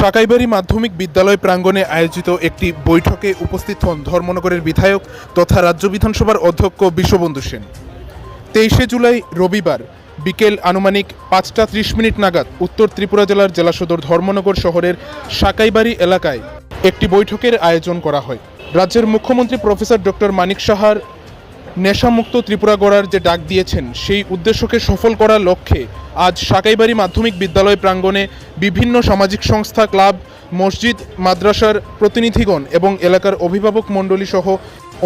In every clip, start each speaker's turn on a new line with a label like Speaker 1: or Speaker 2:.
Speaker 1: সাকাইবাড়ি মাধ্যমিক বিদ্যালয় প্রাঙ্গণে আয়োজিত একটি বৈঠকে উপস্থিত হন ধর্মনগরের বিধায়ক তথা রাজ্য বিধানসভার অধ্যক্ষ বিশ্ববন্ধু সেন। তেইশে জুলাই রবিবার বিকেল আনুমানিক পাঁচটা ত্রিশ মিনিট নাগাদ উত্তর ত্রিপুরা জেলার জেলা সদর ধর্মনগর শহরের সাকাইবাড়ি এলাকায় একটি বৈঠকের আয়োজন করা হয়। রাজ্যের মুখ্যমন্ত্রী প্রফেসর ডক্টর মানিক সাহার নেশামুক্ত ত্রিপুরা গড়ার যে ডাক দিয়েছেন, সেই উদ্দেশ্যকে সফল করার লক্ষ্যে আজ সাকাইবাড়ি মাধ্যমিক বিদ্যালয় প্রাঙ্গণে বিভিন্ন সামাজিক সংস্থা, ক্লাব, মসজিদ, মাদ্রাসার প্রতিনিধিগণ এবং এলাকার অভিভাবক মণ্ডলী সহ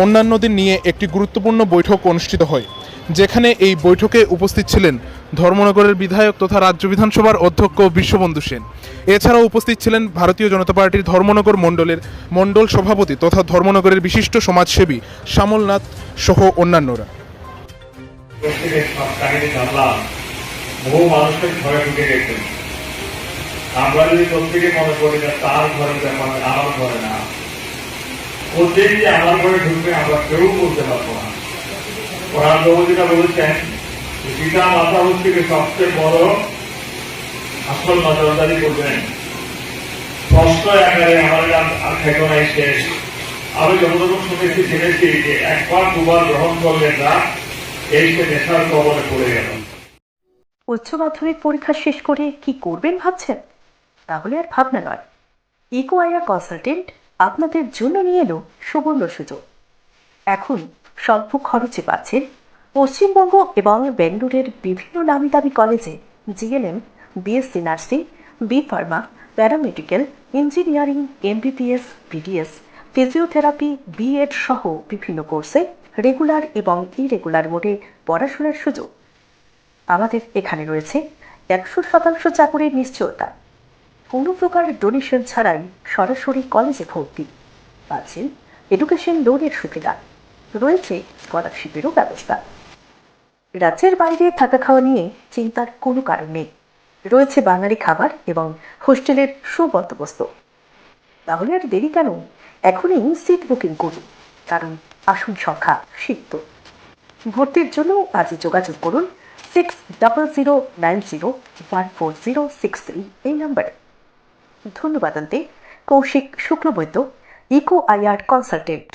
Speaker 1: অন্যান্যদের নিয়ে একটি গুরুত্বপূর্ণ বৈঠক অনুষ্ঠিত হয়, যেখানে এই বৈঠকে উপস্থিত ছিলেন ধর্মনগরের বিধায়ক তথা রাজ্য বিধানসভার অধ্যক্ষ বিশ্ববন্ধু সেন। এছাড়াও উপস্থিত ছিলেন ভারতীয় জনতা পার্টির ধর্মনগর মণ্ডলের মণ্ডল সভাপতি তথা ধর্মনগরের বিশিষ্ট সমাজসেবী শ্যামলনাথ সহ অন্যান্যরা।
Speaker 2: বহু মানুষের ঘরে ঢুকে গেছেন আমরা যদি প্রত্যেকে মনে করি যে তার ঘরে আমার ঘরে না ও আমার ঘরে ঢুকবে, আমরা কেউ বলতে পারব না। প্রভুজিরা বলেছেন মাতা হচ্ছে সবচেয়ে বড় আসল নজরদারি করবেন। আমার শেষ। আমি যতটুকু শুনেছি যে একবার, দুবার গ্রহণ করলেন না এই সে নেশার কবলে পড়ে গেল।
Speaker 3: উচ্চ মাধ্যমিক পরীক্ষা শেষ করে কি করবেন ভাবছেন? তাহলে আর ভাবনা নয়। ইকো কনসালটেন্ট আপনাদের জন্য নিয়ে এলো সুবর্ণ সুযোগ। এখন স্বল্প খরচে পাচ্ছেন পশ্চিমবঙ্গ এবং বেঙ্গালুরের বিভিন্ন নামি দামি কলেজে GLM, BSc nursing, B pharma, paramedical, engineering, MBBS, BDS, physiotherapy, BEd সহ বিভিন্ন কোর্সে রেগুলার এবং ইরেগুলার মোডে পড়াশোনার সুযোগ। আমাদের এখানে রয়েছে একশো শতাংশ চাকুরির নিশ্চয়তা। কোনো প্রকার ডোনেশন ছাড়াই সরাসরি কলেজে ভর্তি। পাচ্ছেন এডুকেশন লোনের সুবিধা। রয়েছে স্কলারশিপেরও ব্যবস্থা। রাজ্যের বাইরে থাকা খাওয়া নিয়ে চিন্তার কোনো কারণ নেই। রয়েছে বাঙালি খাবার এবং হোস্টেলের সুবন্দোবস্ত। তাহলে আর দেরি কেন? এখনই সিট বুকিং করুন, কারণ আসন সংখ্যা সিক্ত। ভর্তির জন্য আজই যোগাযোগ করুন six double zero nine zero one four zero six three এই নাম্বারে ধন্যবাদ আনতে Koushik Shuklabaidya eco IR consultant.